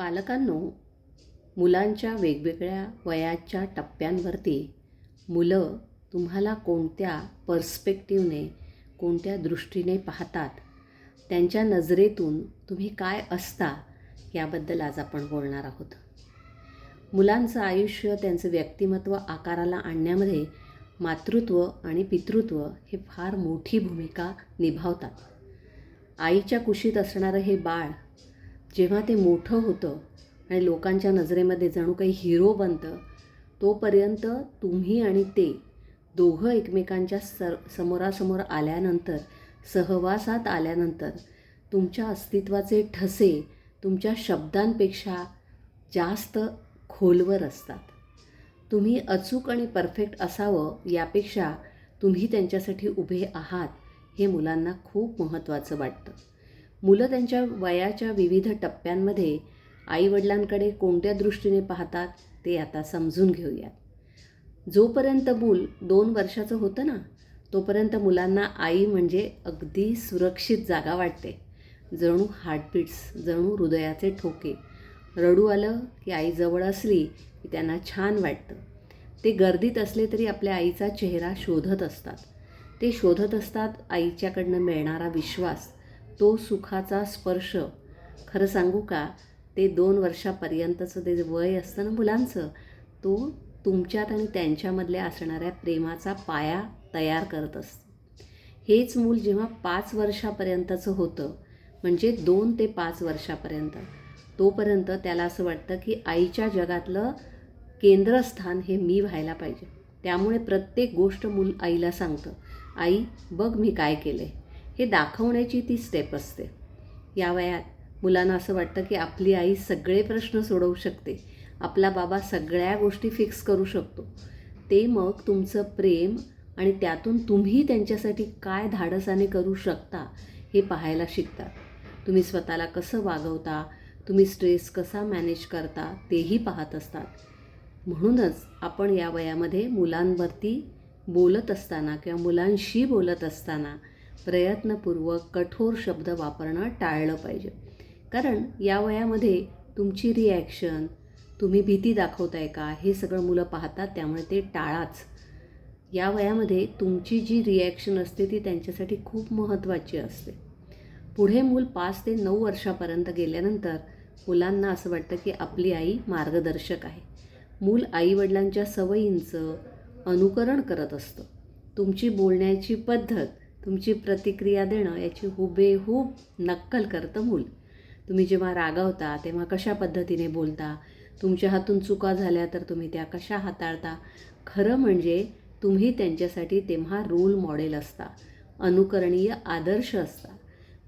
पालकांनो मुलांच्या वेगवेगळ्या वयाच्या टप्प्यांवरती मुलं तुम्हाला कोणत्या पर्स्पेक्टिव्हने कोणत्या दृष्टीने पाहतात त्यांच्या नजरेतून तुम्ही काय असता याबद्दल आज आपण बोलणार आहोत. मुलांचं आयुष्य त्यांचं व्यक्तिमत्व आकाराला आणण्यामध्ये मातृत्व आणि पितृत्व हे फार मोठी भूमिका निभावतात. आईच्या कुशीत असणारं हे बाळ जेव्हा ते मोठं होतं आणि लोकांच्या नजरेमध्ये जणू काही हिरो बनतं तोपर्यंत तुम्ही आणि ते दोघं एकमेकांच्या सर समोरासमोर आल्यानंतर सहवासात आल्यानंतर तुमच्या अस्तित्वाचे ठसे तुमच्या शब्दांपेक्षा जास्त खोलवर असतात. तुम्ही अचूक आणि परफेक्ट असावं यापेक्षा तुम्ही त्यांच्यासाठी उभे आहात हे मुलांना खूप महत्त्वाचं वाटतं. मुलं त्यांच्या वयाच्या विविध टप्प्यांमध्ये आईवडिलांकडे कोणत्या दृष्टीने पाहतात ते आता समजून घेऊयात. जोपर्यंत मूल दोन वर्षाचं होतं ना तोपर्यंत मुलांना आई म्हणजे अगदी सुरक्षित जागा वाटते. जणू हार्टबीट्स जणू हृदयाचे ठोके. रडू आलं की आई जवळ असली की त्यांना छान वाटतं. ते गर्दीत असले तरी आपल्या आईचा चेहरा शोधत असतात. ते शोधत असतात आईच्याकडनं मिळणारा विश्वास. तो सुखाचा स्पर्श. खरं सांगू का? ते दोन वर्षापर्यंतचं ते वय असतं ना मुलांचं तो तुमच्यात आणि त्यांच्यामधल्या असणाऱ्या प्रेमाचा पाया तयार करत असतं. हेच मूल जेव्हा पाच वर्षापर्यंतचं होतं म्हणजे दोन ते पाच वर्षापर्यंत तोपर्यंत त्याला असं वाटतं की आईच्या जगातलं केंद्रस्थान हे मी व्हायला पाहिजे. त्यामुळे प्रत्येक गोष्ट मूल आईला सांगतं आई बघ मी काय केलं आहे हे दाखवण्याची ती स्टेप असते. या वयात मुलांना असं वाटतं की आपली आई सगळे प्रश्न सोडवू शकते. आपला बाबा सगळ्या गोष्टी फिक्स करू शकतो. ते मग तुमचं प्रेम आणि त्यातून तुम्ही त्यांच्यासाठी काय धाडसाने करू शकता हे पाहायला शिकतात. तुम्ही स्वतःला कसं वागवता तुम्ही स्ट्रेस कसा मॅनेज करता तेही पाहत असतात. म्हणूनच आपण या वयामध्ये मुलांवरती बोलत असताना किंवा मुलांशी बोलत असताना प्रयत्नपूर्वक कठोर शब्द वापरणं टाळलं पाहिजे. कारण या वयामध्ये तुमची रिॲक्शन तुम्ही भीती दाखवताय का हे सगळं मुलं पाहतात त्यामुळे ते टाळाच. या वयामध्ये तुमची जी रिॲक्शन असते ती त्यांच्यासाठी खूप महत्त्वाची असते. पुढे मूल पाच ते नऊ वर्षापर्यंत गेल्यानंतर मुलांना असं वाटतं की आपली आई मार्गदर्शक आहे. मूल आईवडिलांच्या सवयींचं अनुकरण करत असतं. तुमची बोलण्याची पद्धत तुमची प्रतिक्रिया देणं याची हुबेहूब नक्कल करतं मूल. तुम्ही जेव्हा रागावता तेव्हा कशा पद्धतीने बोलता? तुमच्या हातून चुका झाल्या तर तुम्ही त्या कशा हाताळता? खरं म्हणजे तुम्ही त्यांच्यासाठी तेव्हा रोल मॉडेल असता. अनुकरणीय आदर्श असता.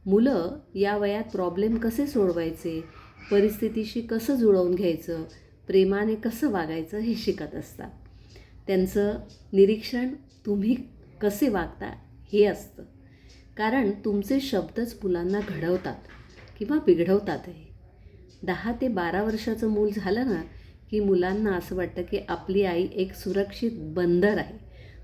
मुलं या वयात प्रॉब्लेम कसे सोडवायचे? परिस्थितीशी कसं जुळवून घ्यायचं? प्रेमाने कसं वागायचं हे शिकत असतात. त्यांचं निरीक्षण तुम्ही कसे वागता? हे असतं. कारण तुमचे शब्दच मुलांना घडवतात किंवा बिघडवतातही. दहा ते बारा वर्षाचं मूल झालं ना की मुलांना असं वाटतं की आपली आई एक सुरक्षित बंदर आहे.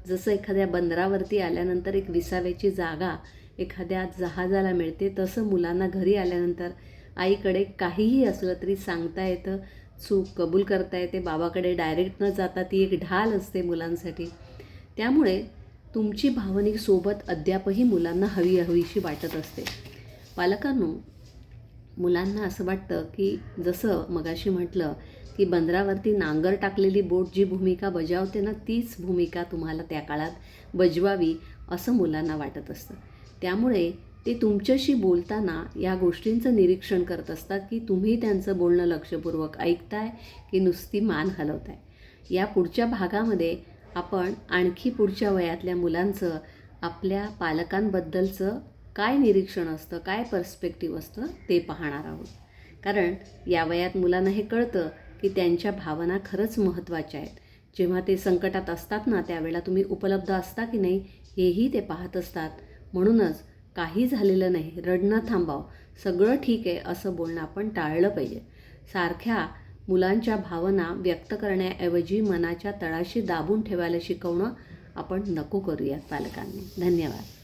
जसं एखाद्या बंदरावरती आल्यानंतर एक विसाव्याची जागा एखाद्या जहाजाला मिळते तसं मुलांना घरी आल्यानंतर आईकडे काहीही असलं तरी सांगता येतं चूक कबूल करता येते बाबाकडे डायरेक्ट न जाता ती एक ढाल असते मुलांसाठी. त्यामुळे तुमची भावनिक सोबत अद्यापही मुलांना हवी हवीशी वाटत असते. पालकांनो मुलांना असं वाटतं की जसं मगाशी म्हटलं की बंदरावरती नांगर टाकलेली बोट जी भूमिका बजावते ना तीच भूमिका तुम्हाला त्या काळात बजवावी असं मुलांना वाटत असतं. त्यामुळे ते तुमच्याशी बोलताना या गोष्टींचं निरीक्षण करत असतात की तुम्ही त्यांचं बोलणं लक्षपूर्वक ऐकताय की नुसती मान हलवताय. या पुढच्या भागामध्ये आपण आणखी पुढच्या वयातल्या मुलांचं आपल्या पालकांबद्दलचं काय निरीक्षण असतं काय पर्स्पेक्टिव्ह असतं ते पाहणार आहोत. कारण या वयात मुलांना हे कळतं की त्यांच्या भावना खरंच महत्त्वाच्या आहेत. जेव्हा ते संकटात असतात ना त्यावेळेला तुम्ही उपलब्ध असता की नाही हेही ते पाहत असतात. म्हणूनच काही झालेलं नाही रडणं थांबाव सगळं ठीक आहे असं बोलणं आपण टाळलं पाहिजे. सारख्या मुलांच्या भावना व्यक्त करण्याऐवजी मनाच्या तळाशी दाबून ठेवायला शिकवणं आपण नको करूयात पालकांनी. धन्यवाद.